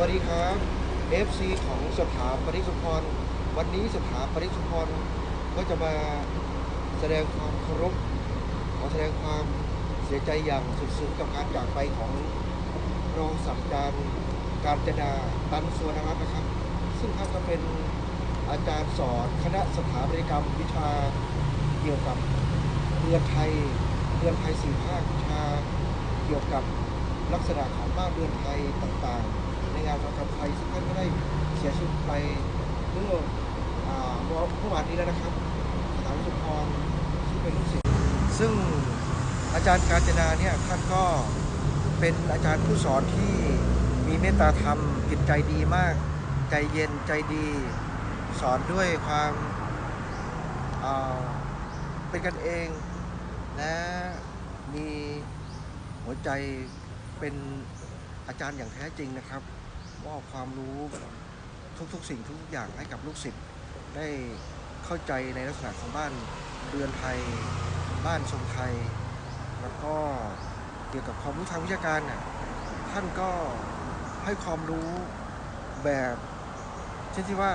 วัสดีครับ FC ของสถาปนิกสุพร วันนี้สถาปนิกสุพรก็จะมาแสดงความเคารพขอแสดงความเสียใจอย่างสุดซึ้งกับการจากไปของรองศาสตราจารย์การจนาตันสวนรัตน์นะครับ ซึ่งท่านก็เป็นอาจารย์สอนคณะสถาปัตยกรรมวิชาเกี่ยวกับเรือนไทยเรือนไทยสี่ภาควิชาเกี่ยวกับลักษณะของบ้านเรือนไทยต่างๆ ในงานวัฒนธรรมไทยซึ่งท่านก็ได้เสียชีวิตไปเมื่ออ่าเมื่อเมื่อวานนี้แล้วนะครับสถานสุพรซึ่เป็นลูกศิษย์ซึ่งอาจารย์กาญจนาเนี่ยท่านก็เป็นอาจารย์ผู้สอนที่มีเมตตาธรรมจิตใจดีมาก ใจเย็นใจดี สอนด้วยความอ่าเป็นกันเองและมีหัวใจเป็นอาจารย์อย่างแท้จริงนะครับ มอบความรู้ทุกๆ สิ่งทุกๆอย่างให้กับลูกศิษย์ได้เข้าใจในลักษณะของบ้านเรือนไทย บ้านทรงไทย แล้วก็เกี่ยวกับความรู้ทางวิชาการน่ะท่านก็ให้ความรู้แบบเช่นที่ว่า